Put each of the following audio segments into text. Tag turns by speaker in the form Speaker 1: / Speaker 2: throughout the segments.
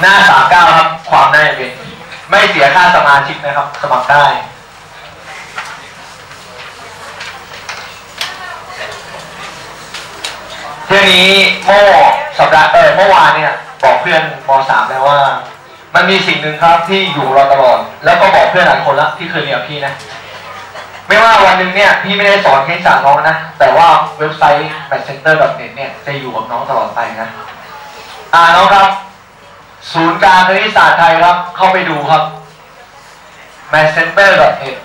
Speaker 1: หน้าสามเก้าครับ ความน่าจะเป็นไม่เสียค่าสมาชิกนะครับ สมัครได้เที่ยวนี้โม่สัปดาห์เออเมื่อวานเนี่ย บอกเพื่อนมสามแล้วว่า มันมีสิ่งหนึ่งครับที่อยู่เราตลอด แล้วก็บอกเพื่อนหลายคนละที่เคยเรียนกับพี่นะ ไม่ว่าวันหนึ่งเนี่ย พี่ไม่ได้สอนแคณิตศาสตร์น้องนะ แต่ว่าเว็บไซต์ matchcenter.net เนี่ยจะอยู่กับน้องตลอดไปนะ อ่าน้องครับ ศูนย์การคณิตศาสตร์ไทยครับ เข้าไปดูครับ m a t h c e n t e r n e t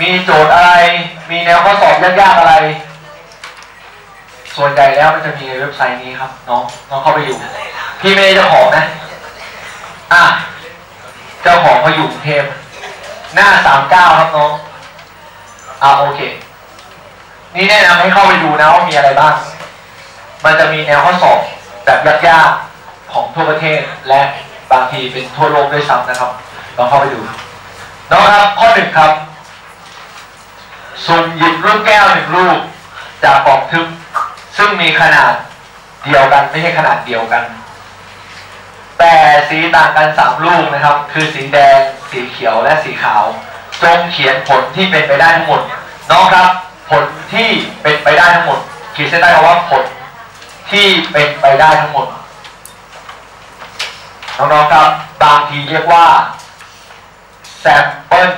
Speaker 1: มีโจทย์อะไร มีแนวข้อสอบยากๆอะไร ส่วนใหญ่แล้วมันจะมีในเว็บไซต์นี้ครับ น้องน้องเข้าไปอยู่ พี่ไม่ได้จ้าของนะ อะเจ้าของเขาอยู่กรุงเทพหน้าสามเก้าครับน้อง อ่าโอเค นี่แนะนำให้เข้าไปดูนะว่ามีอะไรบ้าง มันจะมีแนวข้อสอบแบบยากๆ ของทั่วประเทศและบางทีเป็นทั่วโลกด้วยซ้ำนะครับลองเข้าไปดูน้องครับข้อหนึ่งครับสุ่มหยิบลูกแก้วหนึ่งลูกจากกล่องทึบซึ่งมีขนาดเดียวกันไม่ใช่ขนาดเดียวกัน แต่สีต่างกันสามลูกนะครับ คือสีแดง สีเขียวและสีขาวจงเขียนผลที่เป็นไปได้ทั้งหมด น้องครับ ผลที่เป็นไปได้ทั้งหมดขีดเส้นใต้คำว่าผลที่เป็นไปได้ทั้งหมด น้องๆครับบางทีเรียกว่า sample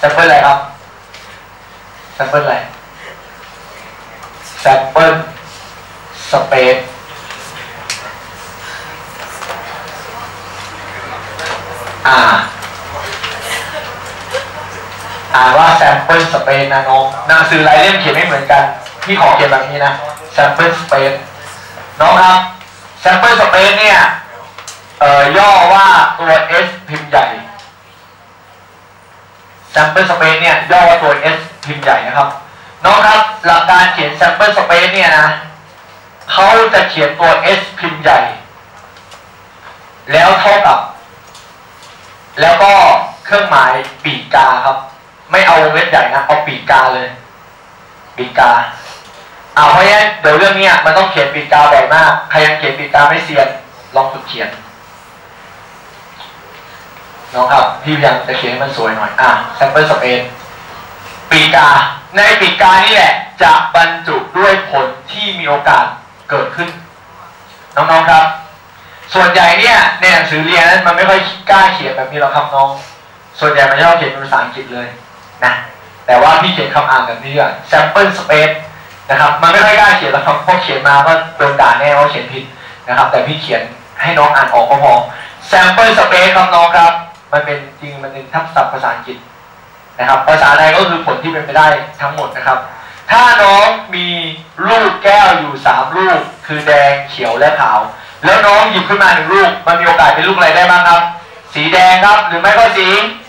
Speaker 1: sample อะไรครับ sample อะไร sample space อ่าอ่านว่า sample space นะน้องหนังสือหลายเล่มเขียนไม่เหมือนกัน พี่ขอเขียนแบบนี้นะ sample space น้องครับ sample space เนี่ยเอ่อย่อว่าตัว S พิมพ์ใหญ่ sample space เนี่ยย่อว่าตัว S พิมพ์ใหญ่นะครับน้องครับหลักการเขียน sample space เนี่ยนะเขาจะเขียนตัว S พิมพ์ใหญ่ แล้วเท่ากับ แล้วก็เครื่องหมายปีกกาครับ ไม่เอาวงเล็บใหญ่นะ เอาปีกกาเลย ปีกกา อาเพราะงั้นเดี๋ยวเรื่องนี้มันต้องเขียนปีกกาบ่อยมากใครยังเขียนปีกกาไม่เซียนลองฝึกเขียนน้องครับพี่พยายามจะเขียนให้มันสวยหน่อยอะ sample space ปีกา ในปีกานี่แหละ จะบรรจุด้วยผลที่มีโอกาสเกิดขึ้น น้องๆครับ ส่วนใหญ่เนี่ยในหนังสือเรียนนั้นมันไม่ค่อยกล้าเขียนแบบนี้หรอกครับน้อง ส่วนใหญ่มันชอบเขียนเป็นภาษาอังกฤษเลยนะแต่ว่าพี่เขียนคำอ่านแบบนี้อะ sample space นะครับ มันไม่ค่อยกล้าเขียนหรอกครับเพราะเขียนมาก็โดนด่าแน่ว่าเขียนผิดนะครับ แต่พี่เขียนให้น้องอ่านออกก็พอ sample space ครับน้องครับ มันเป็นจริงมันเป็นทับศัพท์ภาษาอังกฤษนะครับ ภาษาไทยก็คือผลที่เป็นไปได้ทั้งหมดนะครับ ถ้าน้องมีลูกแก้วอยู่สามลูก คือแดงเขียวและขาว แล้วน้องหยิบขึ้นมาหนึ่งลูก มันมีโอกาสเป็นลูกอะไรได้บ้างครับ สีแดงครับ หรือไม่ก็สี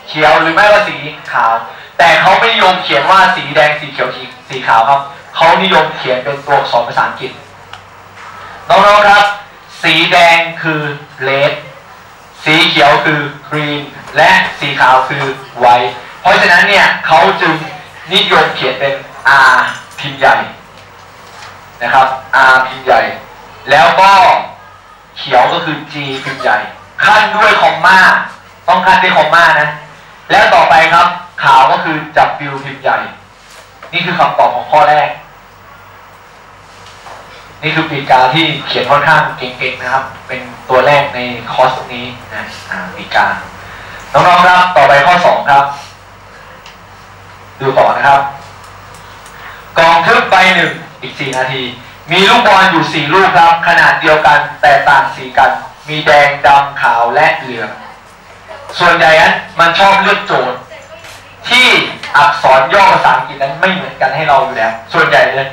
Speaker 1: เขียว หรือไม่ก็สีขาว แต่เขาไม่นิยมเขียนว่าสีแดง สีเขียว สีขาวครับ เขานิยมเขียนเป็นตัวอักษรภาษาอังกฤษน้องๆครับ สีแดงคือ red สีเขียวคือ green และสีขาวคือ white เพราะฉะนั้นเนี่ยเขาจึงนิยมเขียนเป็น R พิมพ์ใหญ่นะครับ R พิมพ์ใหญ่ แล้วก็เขียวก็คือ G พิมพ์ใหญ่ ขั้นด้วยคอมมาต้องขั้นด้วยคอมมานะ แล้วต่อไปครับขาวก็คือ W พิมพ์ใหญ่ นี่คือคำตอบของข้อแรก นี่คือปีกาที่เขียนค่อนข้างเก่งๆนะครับ เป็นตัวแรกในคอร์สนี้นะปีกา น้องๆครับ ต่อไปข้อสองครับ ดูต่อนะครับ กองทึบใบหนึ่งอีกสี่นาที มีลูกบอลอยู่สี่ลูกครับ ขนาดเดียวกันแต่ต่างสีกัน มีแดงดำขาวและเหลือง ส่วนใหญ่นั้นมันชอบเลือกโจทย์ ที่อักษรย่อภาษาอังกฤษนั้นไม่เหมือนกันให้เราอยู่แล้ว ส่วนใหญ่เลย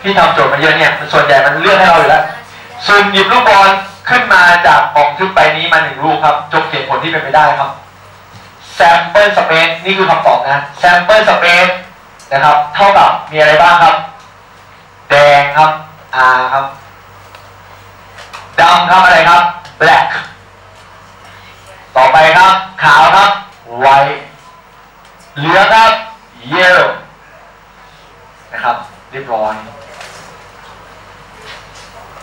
Speaker 1: พี่ทำโจทย์มาเยอะเนี่ยมันส่วนใหญ่มันเลือกให้เราอยู่แล้วส่วนหยิบลูกบอลขึ้นมาจากกล่องทึบใบนี้มาหนึ่งลูกครับ จงเขียนผลที่เป็นไปได้ครับ sample space นี่คือคำตอบนะ sample space นะครับ เท่ากับมีอะไรบ้างครับ แดงครับ R ครับดำครับอะไรครับ black ต่อไปครับ ขาวครับ white เหลืองครับ yellow นะครับ เรียบร้อย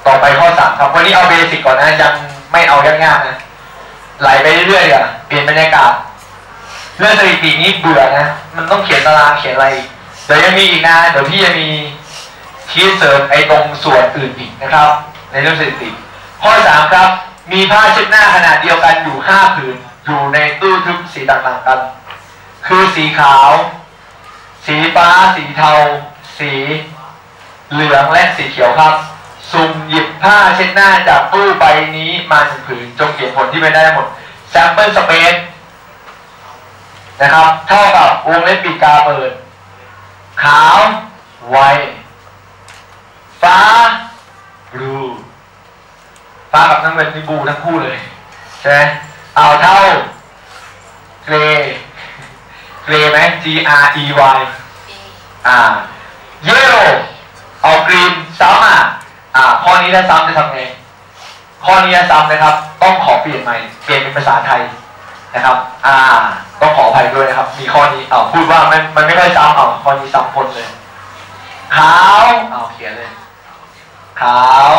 Speaker 1: ต่อไปข้อสามครับ วันนี้เอาเบสิ ก่อนนะยังไม่เอายากๆนะไหลไปเรื่อยๆอะเปลี่ยนบรรยากาศเรื่องสถิตินี้เบื่อนะมันต้องเขียนตารางเขียนอะไรเดี๋ยวยังมีอีกนะเดี๋ยวพี่จะมีชีทเสริมไอ้ตรงส่วนอื่นอีกนะครับ ในเรื่องสถิติ ข้อสามครับ มีผ้าเช็ดหน้าขนาดเดียวกันอยู่ห้าผืนอยู่ในตู้ทึบสีต่างๆกัน คือสีขาว สีฟ้า สีเทา สีเหลืองและสีเขียวครับ สุ่มหยิบผ้าเช็ดหน้าจากตู้ใบนี้มาหนึ่งผืนจงเขียนผลที่ไม่ได้ทั้งหมด sample space นะครับ เท่ากับวงเล็บปีกกาเปิด ขาว ไว ฟ้า blue ฟ้ากับน้ำเงินนี่บูทั้งคู่เลย ใช่ไหมเอาเท่าเกรเกรไหม G R E Y อ่า เยลโลเอากรีนซ้ำอะ อ่า ข้อ นี้ถ้าซ้ำจะทำไงข้อนี้ถ้าซ้ำนะครับ ต้องขอเปลี่ยนใหม่ เปลี่ยนเป็นภาษาไทยนะครับ อ่า ต้องขออภัยด้วยนะครับ มีข้อนี้เอาพูดว่ามันมันไม่ค่อยซ้ำเอาข้อนี้ซ้ำคนเลย ขาวเอาเขียนเลย ขาว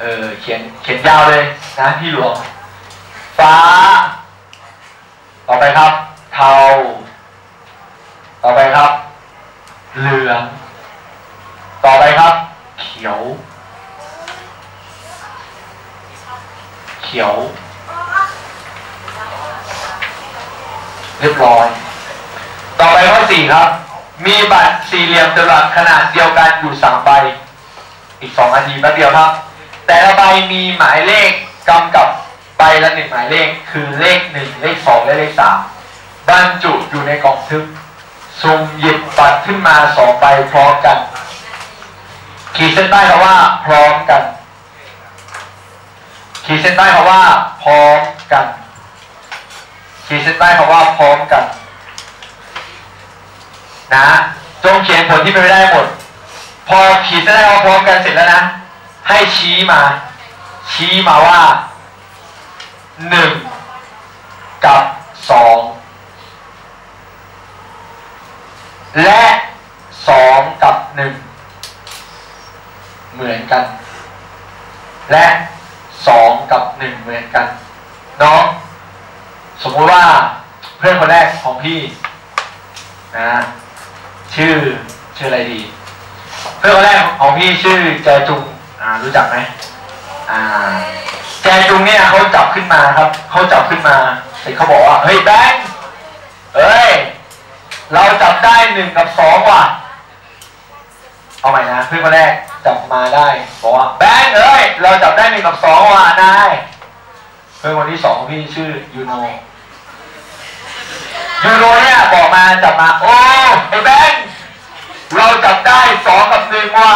Speaker 1: เออ เขียน เขียนยาวเลยนะพี่หลวง ฟ้า ต่อไปครับ เทา ต่อไปครับ เหลือง ต่อไปครับ เขียว ขียว เรียบร้อย ต่อไปข้อสี่ครับ มีบัตรสี่เหลี่ยมจตุรัสขนาดเดียวกันอยู่สามใบ อีกสองนาทีแป๊บเดียวครับ แต่ละใบมีหมายเลขกำกับใบละหนึ่งหมายเลข คือเลขหนึ่งเลขสองและเลขสามบรรจุอยู่ในกล่องทึบสุ่มหยิบบัตรขึ้นมาสองใบพร้อมกัน ขีดเส้นใต้คำว่าพร้อมกัน ขีดเส้นใต้คำว่าพร้อมกันขีดเส้นใต้คำว่าพร้อมกันนะจงเขียนผลที่เป็นไปได้หมด พอขีดเส้นใต้คำว่าพร้อมกันเสร็จแล้วนะ ให้ชี้มา ชี้มาว่าหนึ่งกับสองและสองกับหนึ่งเหมือนกัน และสองกับหนึ่งเหมือน กัน น้อง สมมุติว่าเพื่อนคนแรกของพี่นะชื่อชื่ออะไรดี เพื่อนคนแรกของพี่ชื่อแจจุงอ่ารู้จักไหมอ่า แจจุงเนี่ยเขาจับขึ้นมาครับเขาจับขึ้นมาเสร็จเขาบอกว่าเฮ้ยแบงค์เฮ้ยเราจับได้หนึ่งกับสองว่ะเอาใหม่นะเพื่อนคนแรกจับมาได้บอกว่าแบงค์เอ้ยเราจับได้หนึ่งกับสองว่ะนาย เพื่อนคนที่สองของพี่ชื่อยูโนยูโนเนี่ยบอกมาจับมา โอ้ไอ้แบงค์เราจับได้สองกับหนึ่งว่ะ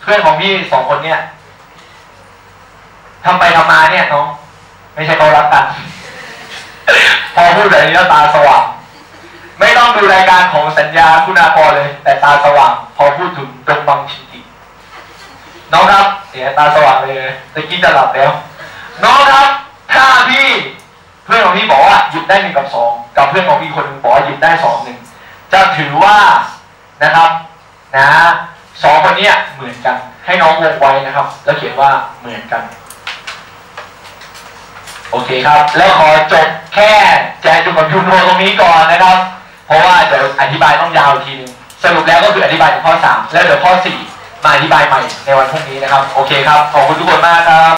Speaker 1: เพื่อนของพี่สองคนเนี่ยทำไปทำมาเนี่ยน้องไม่ใช่เขารักกัน พอพูดแบบนี้แล้วตาสว่างไม่ต้องดูรายการของสัญญาคุณาพรเลย แต่ตาสว่าง พอพูดถึงดงบังชิติน้องครับเสียตาสว่างเลยตะกี้จะหลับแล้ว น้องครับ ถ้าพี่เพื่อนของพี่บอกว่าหยิบได้หนึ่งกับสองกับเพื่อนของพี่คนหนึ่งบอกว่าหยิบได้สองหนึ่งจะถือว่านะครับนะสองคนเนี้ยเหมือนกัน ให้น้องวงไว้นะครับ แล้วเขียนว่าเหมือนกัน โอเคครับ แล้วขอจบแค่แจจุกับยูโนตรงนี้ก่อนนะครับ เพราะว่าเดี๋ยวอธิบายต้องยาวอีกทีหนึงสรุปแล้วก็คืออธิบายถึงข้อ 3 แล้วเดี๋ยวข้อ 4 มาอธิบายใหม่ในวันพรุ่งนี้นะครับ โอเคครับ ขอบคุณทุกคนมากครับ